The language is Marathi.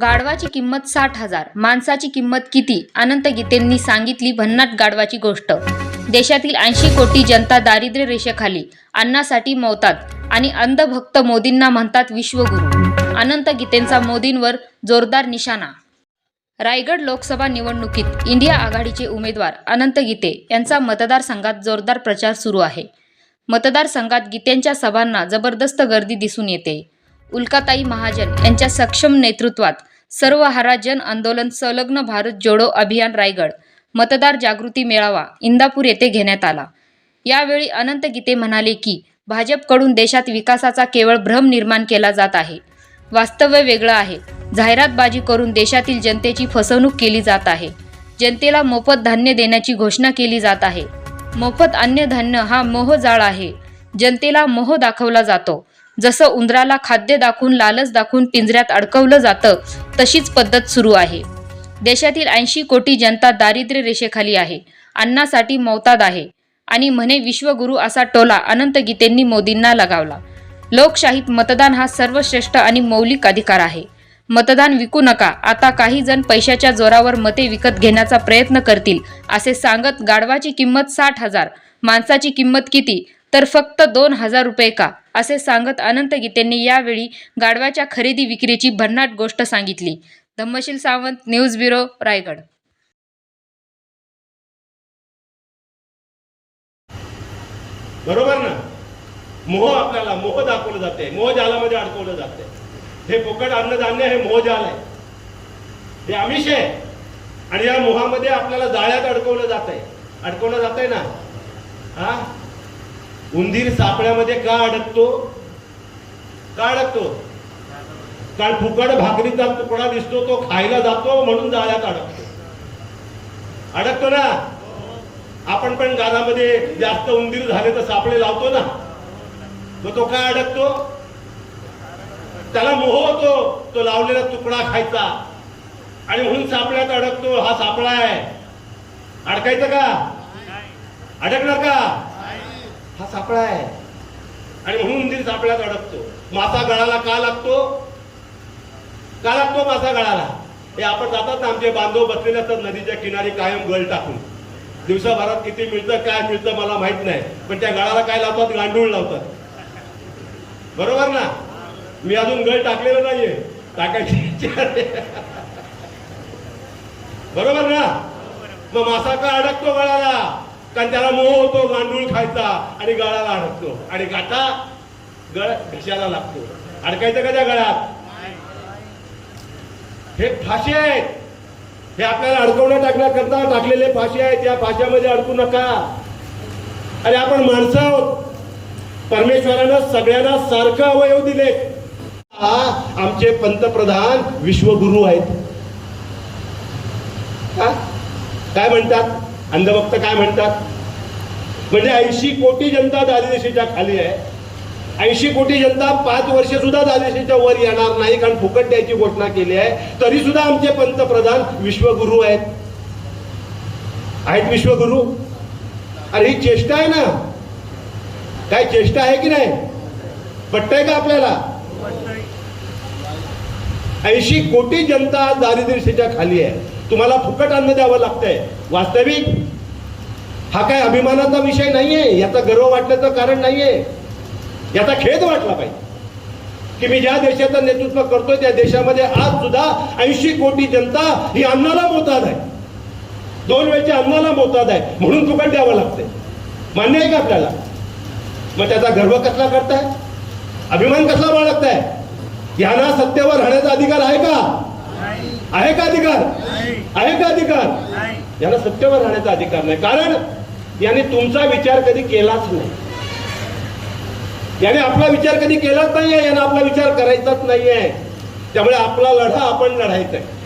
गाढवाची किंमत साठ हजार. माणसाची किंमत किती? अनंत गीतेंनी सांगितली भन्नाट गाढवाची गोष्ट. देशातील ऐंशी कोटी जनता दारिद्र्य रेषेखाली अन्नासाठी मवतात आणि अंधभक्त मोदींना म्हणतात विश्वगुरु. अनंत गीतेंचा मोदींवर जोरदार निशाणा. रायगड लोकसभा निवडणुकीत इंडिया आघाडीचे उमेदवार अनंत गीते यांचा मतदारसंघात जोरदार प्रचार सुरू आहे. मतदारसंघात गीतेंच्या सभांना जबरदस्त गर्दी दिसून येते. उल्काताई महाजन यांच्या सक्षम नेतृत्वात सर्व हारा जन आंदोलन संलग्न भारत जोडो अभियान रायगड. मतदार जागृती मेळावा इंदापूर येथे घेण्यात आला. यावेळी अनंत गीते म्हणाले की भाजपकडून देशात विकासाचा केवळ भ्रम निर्माण केला जात आहे. वास्तव्य वेगळं आहे. जाहिरातबाजी करून देशातील जनतेची फसवणूक केली जात आहे. जनतेला मोफत धान्य देण्याची घोषणा केली जात आहे. मोफत अन्नधान्य हा मोह जाळ आहे. जनतेला मोह दाखवला जातो. जसं उंदराला खाद्य दाखवून लालच दाखवून पिंजऱ्यात अडकवलं जातं तशीच पद्धत सुरू आहे. देशातील ऐंशी कोटी जनता दारिद्र्य रेषेखाली आहे. अन्नासाठी मौताद आहे. आणि म्हणे विश्वगुरू असा टोला अनंत गीतेंनी मोदींना लगावला. लोकशाहीत मतदान हा सर्वश्रेष्ठ आणि मौलिक अधिकार आहे. मतदान विकू नका. आता काही जण पैशाच्या जोरावर मते विकत घेण्याचा प्रयत्न करतील असे सांगत गाढवाची किंमत साठ हजार. माणसाची किंमत किती? तर फक्त दोन हजार रुपये का? असे सांगत अनंत गीतेंनी यावेळी गाडव्याच्या खरेदी विक्रीची भन्नाट गोष्ट सांगितली. Dhammasheel Sawant news bureau Raigad. बरोबर ना? मोह आपल्याला मोह दाखवलं जाते मोह जालामध्ये अडकवलं जाते हे फुकट अन्नधान्य हे मोह जाल आहे. हे आमिष आहे. आणि या मोहामध्ये आपल्याला जाळ्यात अडकवलं जात आहे अडकवलं जात आहे ना? हा? उंदीर सापळ्यामध्ये का अडकतो? का अडकतो? कारण फुकट भाकरीचा तुकडा दिसतो तो खायला जातो म्हणून जाळ्यात अडकतो. अडकतो ना? आपण पण गाण्यामध्ये जास्त उंदीर झाले तर सापळे लावतो ना? मग तो काय अडकतो? त्याला मोह होतो तो लावलेला तुकडा खायचा. आणि म्हणून सापळ्यात अडकतो हा सापळा आहे. अडकायचं का? अडकणार का? हा सापळा आहे. आणि म्हणून उंदीर सापळ्यात अडकतो. मासा गळाला का लागतो? का लागतो मासा गळाला? हे आपण जातात ना आमचे बांधव बसलेले असतात नदीच्या किनारी कायम गळ टाकून. दिवसाभरात किती मिळतं काय मिळतं मला माहीत नाही. पण त्या गळाला काय लावतात? गांडूळ लावतात. बरोबर ना? मी अजून गळ टाकलेलं नाहीये. टाकायची इच्छा बरोबर ना? मग मासा का अडकतो गळाला? कारण त्याला मोह होतो गांडूळ खायचा आणि गळाला अडकतो. आणि गाठा गळ घशाला लागतो. अडकायचं का त्या गळ्यात? हे फाशी आहेत. हे आपल्याला अडकवण्या टाकण्याकरता टाकलेले फाशी आहेत. या फाश्यामध्ये अडकू नका. अरे आपण माणसं आहोत. परमेश्वरानं सगळ्यांना सारखं अवयव दिले. हा आमचे पंतप्रधान विश्वगुरु आहेत. काय म्हणतात? अंधभक्त काय म्हणतात? म्हणजे ऐंशी कोटी जनता दारिद्र्यरेषेच्या खाली आहे. ऐंशी कोटी जनता पाच वर्ष सुद्धा दारिद्र्यरेषेच्या वर येणार नाही कारण फुकट द्यायची घोषणा केली आहे. तरी सुद्धा आमचे पंतप्रधान विश्वगुरु आहेत. आहेत विश्वगुरु? अरे ही चेष्टा आहे ना? काय चेष्टा आहे की नाही? पटतंय का आपल्याला? ऐंशी कोटी जनता दारिद्र्यरेषेच्या खाली आहे. तुम्हाला फुकट अन्न द्यावं लागतंय. वास्तविक हा काय अभिमानाचा विषय नाहीये याचा गर्व वाटण्याचं कारण नाहीये. याचा खेद वाटला पाहिजे. की मी ज्या देशाचं नेतृत्व करतोय त्या देशामध्ये आज सुद्धा ऐंशी कोटी जनता ही अन्नाला मोताद आहे. दोन वेळच्या अन्नाला मोताद आहे म्हणून फुकट द्यावं लागतंय. मान्य आहे का आपल्याला? मग त्याचा गर्व कसला करताय? अभिमान कसला बाळगताय? यांना सत्तेवर राहण्याचा अधिकार आहे का? आहे का अधिकार? आहे का अधिकार? यांना सत्तेवर राहण्याचा अधिकार नाही. कारण याने तुमचा विचार कधी केलाच नाही. याने आपला विचार कधी केलाच नाहीये याने आपला विचार करायचाच नाहीये. त्यामुळे आपला लढा आपण लढायचा आहे.